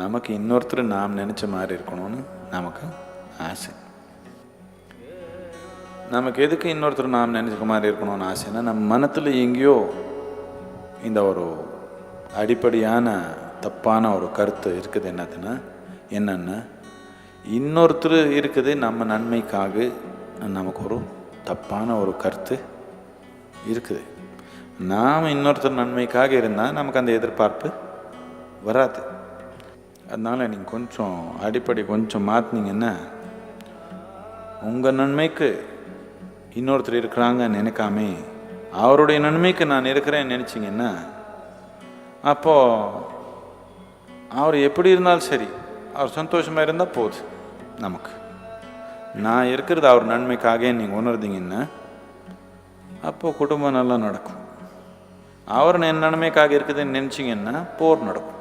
நமக்கு இன்னொருத்தர் நாம் நினச்ச மாதிரி இருக்கணும்னு நமக்கு ஆசை. நமக்கு எதுக்கு இன்னொருத்தர் நாம் நினச்சிக்க மாதிரி இருக்கணும்னு ஆசைன்னா நம்ம மனத்தில் எங்கேயோ இந்த ஒரு அடிப்படையான தப்பான ஒரு கருத்து இருக்குது என்னதுன்னா என்னென்னா இன்னொருத்தர் இருக்குது நம்ம நன்மைக்காக நமக்கு ஒரு தப்பான ஒரு கருத்து இருக்குது. நாம் இன்னொருத்தர் நன்மைக்காக இருந்தால் நமக்கு அந்த எதிர்பார்ப்பு வராது. அதனால் நீங்கள் கொஞ்சம் அடிப்படை கொஞ்சம் மாற்றினீங்கன்னா உங்கள் நன்மைக்கு இன்னொருத்தர் இருக்கிறாங்க நினைக்காமே அவருடைய நன்மைக்கு நான் இருக்கிறேன்னு நினச்சிங்கன்னா அப்போது அவர் எப்படி இருந்தாலும் சரி அவர் சந்தோஷமாக இருந்தால் போகுது நமக்கு. நான் இருக்கிறது அவர் நன்மைக்காக நீங்கள் உணர்ந்தீங்கன்னா அப்போது குடும்பம் நல்லா நடக்கும். அவர் என் நன்மைக்காக இருக்குதுன்னு நினச்சிங்கன்னா போர் நடக்கும்.